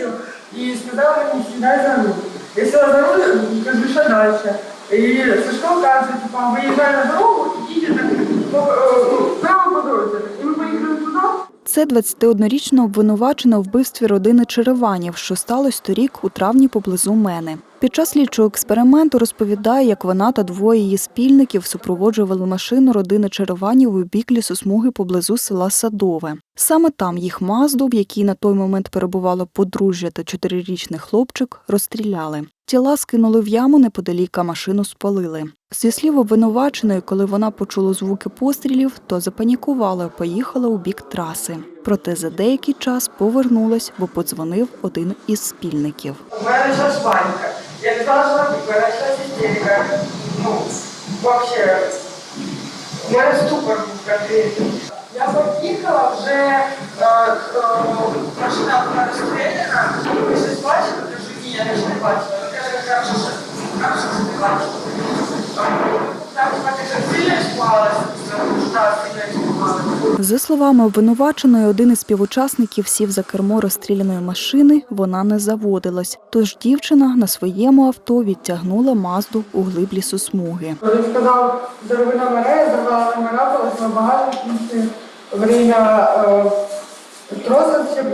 сессию и сказал мне не сідай за руль. Я села за руль, как бы шла дальше. И Сашко каже, типа, выезжай на дорогу, ідіть так, Це 21-річна обвинувачена у вбивстві родини Череванів, що сталося торік у травні поблизу мене. Під час слідчого експерименту розповідає, як вона та двоє її спільників супроводжували машину родини Череванів у бік лісосмуги поблизу села Садове. Саме там їх мазду, в якій на той момент перебувало подружжя та чотирирічний хлопчик, розстріляли. Тіла скинули в яму неподалік, а машину спалили. Зі слів обвинуваченої, коли вона почула звуки пострілів, то запанікувала і поїхала у бік траси. Проте за деякий час повернулась, бо подзвонив один із спільників. У мене почалась паніка. Я мене почалась істерика. Ну, вообще, у мене ступор був конкретний. Я поїхала, вже е, е, машина була розстріляна. Ви щось бачили? Кажу, ні, я не бачила. Каже, що хорошо, що ти бачила. За словами обвинуваченої, один із співучасників сів за кермо розстріляної машини, вона не заводилась. Тож дівчина на своєму авто відтягнула мазду у глиб лісосмуги. Він сказав, зарви номера, я номера, полосила багажник, і время троса теж.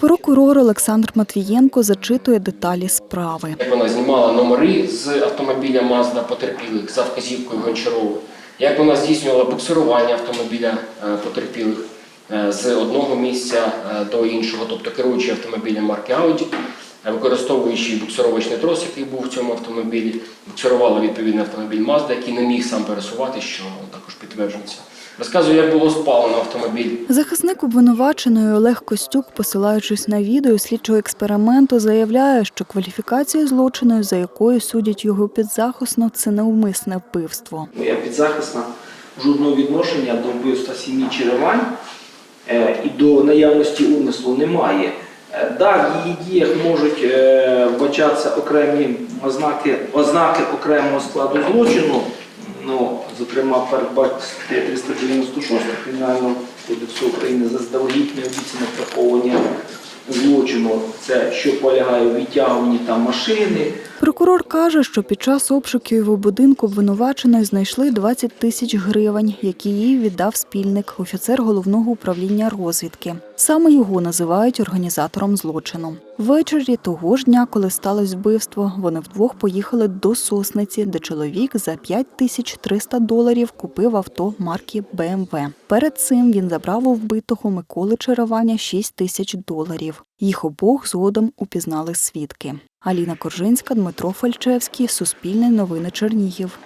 Прокурор Олександр Матвієнко зачитує деталі справи. Вона знімала номери з автомобіля Mazda потерпілих за вказівкою Гончарова, як вона здійснювала буксирування автомобіля е, потерпілих е, з одного місця е, до іншого, тобто керуючи автомобілем марки Audi, використовуючи буксировочний трос, який був в цьому автомобілі, буксирувала відповідний автомобіль Mazda, який не міг сам пересувати, що також підтверджується. Розказує, як було спалено автомобіль. Захисник обвинуваченої Олег Костюк, посилаючись на відео слідчого експерименту, заявляє, що кваліфікація злочину, за якою судять його підзахисно, це неумисне вбивство. Моя підзахисна жодного відношення до вбивства сім'ї Черевань е, і до наявності умислу немає. Да, в її діях можуть е, вбачатися окремі ознаки, ознаки окремого складу злочину, ну, зокрема, передбачити 396 Кримінального кодексу України заздалегідь необіцяне приховування злочину, це що полягає в відтягуванні там машини, Прокурор каже, що під час обшуків у будинку обвинуваченої знайшли 20 тисяч гривень, які їй віддав спільник, офіцер головного управління розвідки. Саме його називають організатором злочину. Ввечері того ж дня, коли сталося вбивство, вони вдвох поїхали до Сосниці, де чоловік за 5 тисяч 300 доларів купив авто марки BMW. Перед цим він забрав у вбитого Миколи Череваня 6 тисяч доларів. Їх обох згодом упізнали свідки. Аліна Коржинська, Дмитро Фальчевський, Суспільне новини Чернігів.